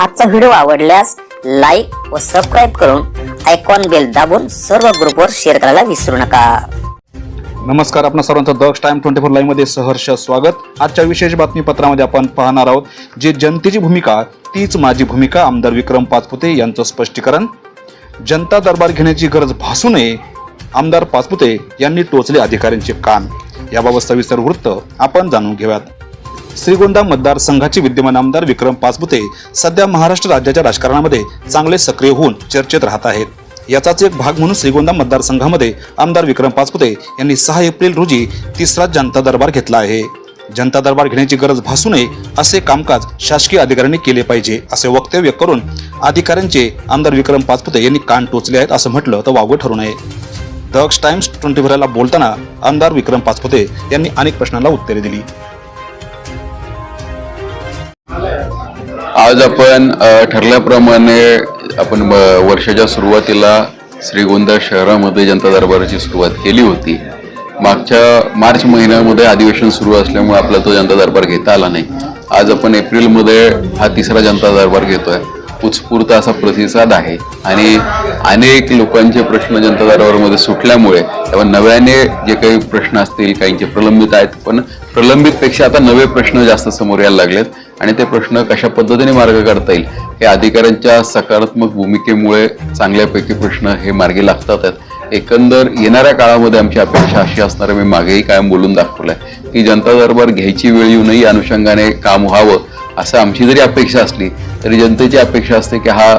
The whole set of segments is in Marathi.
आजचा व्हिडिओ आवडल्यास लाईक व सबस्क्राईब करून आयकॉन बेल दाबून सर्व ग्रुपवर शेअर करायला विसरू नका. नमस्कार आपण सर्वांचं दक्ष टाइम ट्वेंटी फोर लाईव्हमध्ये सहर्ष स्वागत. आजच्या विशेष बातमीपत्रामध्ये आपण पाहणार आहोत जे जनतेची भूमिका तीच माझी भूमिका आमदार विक्रम पाचपुते यांचं स्पष्टीकरण. जनता दरबार घेण्याची गरज भासू नये आमदार पाचपुते यांनी टोचले अधिकाऱ्यांचे कान. याबाबत सविस्तर वृत्त आपण जाणून घेऊयात. श्रीगोंदा मतदारसंघाचे विद्यमान आमदार विक्रम पाचपुते सध्या महाराष्ट्र राज्याच्या राजकारणामध्ये चांगले सक्रिय होऊन चर्चेत राहत आहेत. याचाच एक भाग म्हणून श्रीगोंदा मतदारसंघामध्ये आमदार विक्रम पाचपुते यांनी सहा एप्रिल रोजी तिसरा जनता दरबार घेतला आहे. जनता दरबार घेण्याची गरज भासू नये असे कामकाज शासकीय अधिकाऱ्यांनी केले पाहिजे असे वक्तव्य करून अधिकाऱ्यांचे आमदार विक्रम पाचपुते यांनी कान टोचले आहेत असं म्हटलं तर वावगं ठरू नये. दक्ष टाइम्स ट्वेंटी फोरला बोलताना आमदार विक्रम पाचपुते यांनी अनेक प्रश्नांना उत्तरे दिली. आज आपण ठरल्याप्रमाणे आपण वर्षाच्या सुरुवातीला श्रीगोंदा शहरामध्ये जनता दरबाराची सुरुवात केली होती. मागच्या मार्च महिन्यामध्ये अधिवेशन सुरू असल्यामुळे आपला तो जनता दरबार घेता आला नाही. आज आपण एप्रिलमध्ये हा तिसरा जनता दरबार घेतोय. उत्स्फूर्त असा प्रतिसाद आहे आणि अनेक लोकांचे प्रश्न जनता दरबारमध्ये सुटल्यामुळे तेव्हा नव्याने जे काही प्रश्न असतील काहींचे प्रलंबित आहेत पण प्रलंबितपेक्षा आता नवे प्रश्न जास्त समोर यायला लागलेत आणि ते प्रश्न कशा पद्धतीने मार्ग काढता येईल हे अधिकाऱ्यांच्या सकारात्मक भूमिकेमुळे चांगल्यापैकी प्रश्न हे मार्गी लागतात आहेत. एकंदर येणाऱ्या काळामध्ये आमची अपेक्षा अशी असणार मी मागेही कायम बोलून दाखवलं आहे की जनता दरबार घ्यायची वेळ येऊ नये या अनुषंगाने काम व्हावं असं आमची जरी अपेक्षा असली तरी जनतेची अपेक्षा असते की हा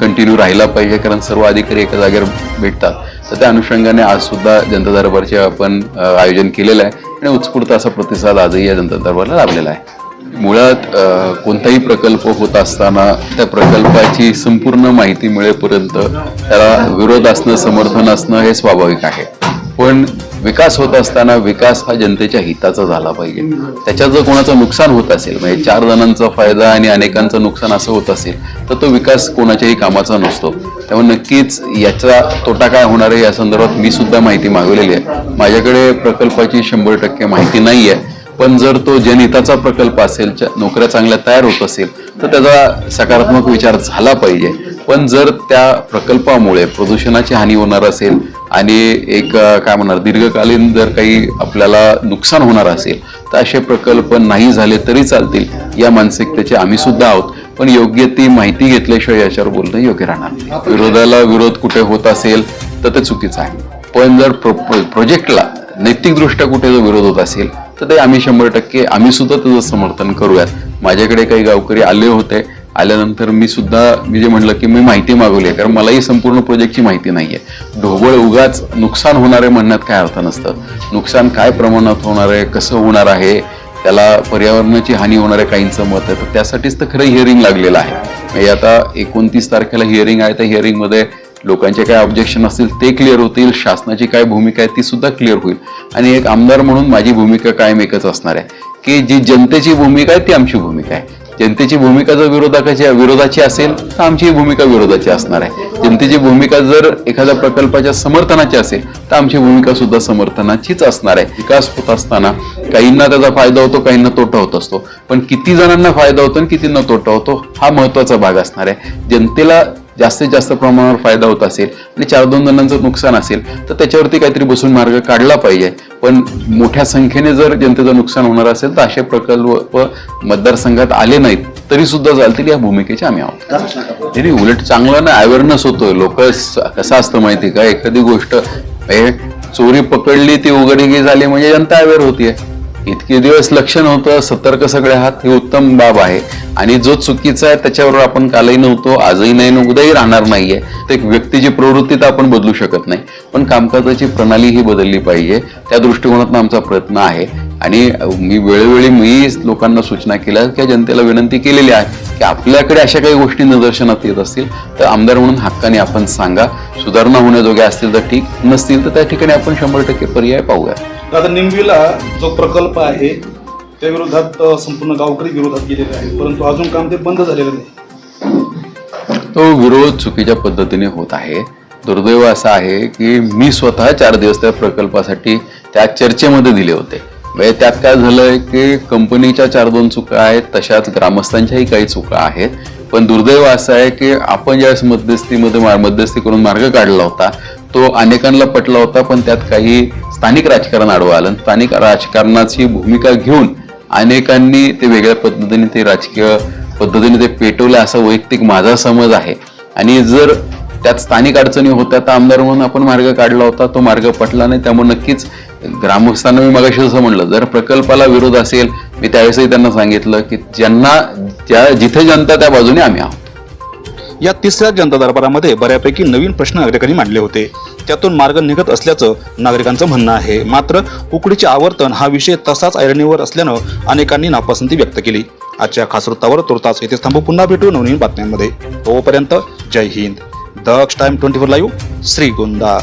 कंटिन्यू राहिला पाहिजे कारण सर्व अधिकारी एका जागेवर भेटतात. तर त्या अनुषंगाने आज सुद्धा जनता दरबारचे आपण आयोजन केलेलं आहे आणि उत्स्फूर्त असा प्रतिसाद आजही या जनता दरबारला लाभलेला आहे. मुळात कोणताही प्रकल्प होत असताना त्या प्रकल्पाची संपूर्ण माहिती मिळेपर्यंत त्याला विरोध असणं समर्थन असणं हे स्वाभाविक आहे. पण विकास होत असताना विकास हा जनतेच्या हिताचा झाला पाहिजे. त्याच्यात जर कोणाचं नुकसान होत असेल म्हणजे चार जणांचा फायदा आणि अनेकांचं नुकसान असं होत असेल तर तो विकास कोणाच्याही कामाचा नसतो. त्यामुळे नक्कीच याचा तोटा काय होणार आहे या संदर्भात मी सुद्धा माहिती मागवलेली आहे. माझ्याकडे प्रकल्पाची शंभर टक्के माहिती नाही आहे पण जर तो जनहिताचा प्रकल्प असेल नोकऱ्या चांगल्या तयार होत असेल तर त्याचा सकारात्मक विचार झाला पाहिजे. पण जर त्या प्रकल्पामुळे प्रदूषणाची हानी होणार असेल आणि एक काय म्हणणार दीर्घकालीन जर काही आपल्याला नुकसान होणार असेल तर असे प्रकल्प नाही झाले तरी चालतील या मानसिकतेचे आम्ही सुद्धा आहोत. पण योग्य ती माहिती घेतल्याशिवाय याच्यावर बोलणं योग्य राहणार विरोधाला विरोध कुठे होत असेल तर ते चुकीचं आहे. पण जर प्रो प्रो- प्रोजेक्टला नैतिकदृष्ट्या कुठे जर विरोध होत असेल तर ते आम्ही शंभर टक्के आम्ही सुद्धा त्याचं समर्थन करूयात. माझ्याकडे काही गावकरी आले होते आल्यानंतर मी सुद्धा मी जे म्हणलं की मी माहिती मागवली आहे कारण मलाही संपूर्ण प्रोजेक्टची माहिती नाही आहे ढोबळ उगाच नुकसान होणारे म्हणण्यात काय अर्थ नसतं. नुकसान काय प्रमाणात होणार आहे कसं होणार आहे त्याला पर्यावरणाची हानी होणार आहे काहींचं मत आहे तर त्यासाठीच तर खरं हिअरिंग लागलेलं आहे. म्हणजे आता एकोणतीस तारखेला हिअरिंग आहे त्या हिअरिंगमध्ये लोकांचे काय ऑब्जेक्शन असतील ते क्लिअर होतील शासनाची काय भूमिका आहे ती सुद्धा क्लिअर होईल. आणि एक आमदार म्हणून माझी भूमिका कायम एकच असणार आहे की जी जनतेची भूमिका आहे ती आमची भूमिका आहे. जनतेची भूमिका जर विरोधकाची विरोधाची असेल तर आमची भूमिका विरोधाची असणार आहे. जनतेची भूमिका जर एखाद्या प्रकल्पाच्या समर्थनाची असेल तर आमची भूमिका सुद्धा समर्थनाचीच असणार आहे. विकास होत असताना काहींना त्याचा फायदा होतो काहींना तोटा होत असतो. पण किती जणांना फायदा होतो आणि कितींना तोटा होतो हा महत्त्वाचा भाग असणार आहे. जनतेला जास्तीत जास्त प्रमाणावर फायदा होत असेल आणि चार दोन जणांचं नुकसान असेल तर त्याच्यावरती काहीतरी बसून मार्ग काढला पाहिजे. पण मोठ्या संख्येने जर जनतेचं नुकसान होणार असेल तर असे प्रकल्प मतदारसंघात आले नाहीत तरी सुद्धा चालतील या भूमिकेचे आम्ही आहोत. तरी उलट चांगलं ना अवेअरनेस होतोय लोक कसं असतं माहिती का? एखादी गोष्ट हे चोरी पकडली ती उघडीकी झाली म्हणजे जनता अवेअर होतीये. इतके दिवस लक्ष नव्हतं सतर्क सगळे आहात ही उत्तम बाब आहे. आणि जो चुकीचा आहे त्याच्यावर आपण कालही नव्हतो आजही नाही उद्याही राहणार नाहीये. तर एक व्यक्तीची प्रवृत्ती तर आपण बदलू शकत नाही. पण कामकाजाची प्रणाली ही बदलली पाहिजे. त्या दृष्टिकोनातून आमचा प्रयत्न आहे. आणि मी वेळोवेळी मी लोकांना सूचना केल्या की जनतेला विनंती केलेली आहे की आपल्याकडे अशा काही गोष्टी निदर्शनात येत असतील तर आमदार म्हणून हक्काने आपण सांगा. सुधारणा होण्याजोग्या असतील तर ठीक नसतील तर त्या ठिकाणी आपण शंभर टक्के पर्याय पाहूया. आता निमवीला जो प्रकल्प आहे त्या विरोधात संपूर्ण गावकरी विरोधात गेलेले आहे परंतु अजून काम ते बंद झालेलं नाही. तो विरोध चुकीच्या पद्धतीने होत आहे. दुर्दैव असं आहे की मी स्वतः चार दिवस त्या प्रकल्पासाठी त्या चर्चेमध्ये दिले होते. म्हणजे त्यात काय झालंय की कंपनीच्या चार दोन चुका आहेत तशाच ग्रामस्थांच्याही काही चुका आहेत. पण दुर्दैव असं आहे की आपण ज्यावेळेस मध्यस्थीमध्ये मा- मध्यस्थी करून मार्ग काढला होता तो अनेकांना पटला होता पण त्यात काही स्थानिक राजकारण आडवं आलं. स्थानिक राजकारणाची भूमिका घेऊन अनेकांनी ते वेगळ्या पद्धतीने ते राजकीय पद्धतीने ते पेटवलं असा वैयक्तिक माझा समज आहे. आणि जर त्यात स्थानिक अडचणी होत्या तर आमदार म्हणून आपण मार्ग काढला होता तो मार्ग पटला नाही त्यामुळे नक्कीच ग्रामस्थांना मी मगाशी जसं म्हणलं जर प्रकल्पाला विरोध असेल मी त्यावेळेसही त्यांना सांगितलं की ज्यांना ज्या जिथे जनता त्या बाजूने आम्ही आहोत. या तिसऱ्या जनता दरबारामध्ये बऱ्यापैकी नवीन प्रश्न नागरिकांनी मांडले होते. त्यातून मार्ग निघत असल्याचं नागरिकांचं म्हणणं आहे. मात्र उकडीचे आवर्तन हा विषय तसाच ऐरणीवर असल्यानं अनेकांनी नापसंती व्यक्त केली. आजच्या खास वृत्तावर तुर्तास येथे थांबू. पुन्हा भेटू नवनवीन बातम्यांमध्ये. तोपर्यंत जय Hind. Daksh time twenty four live Shrigonda.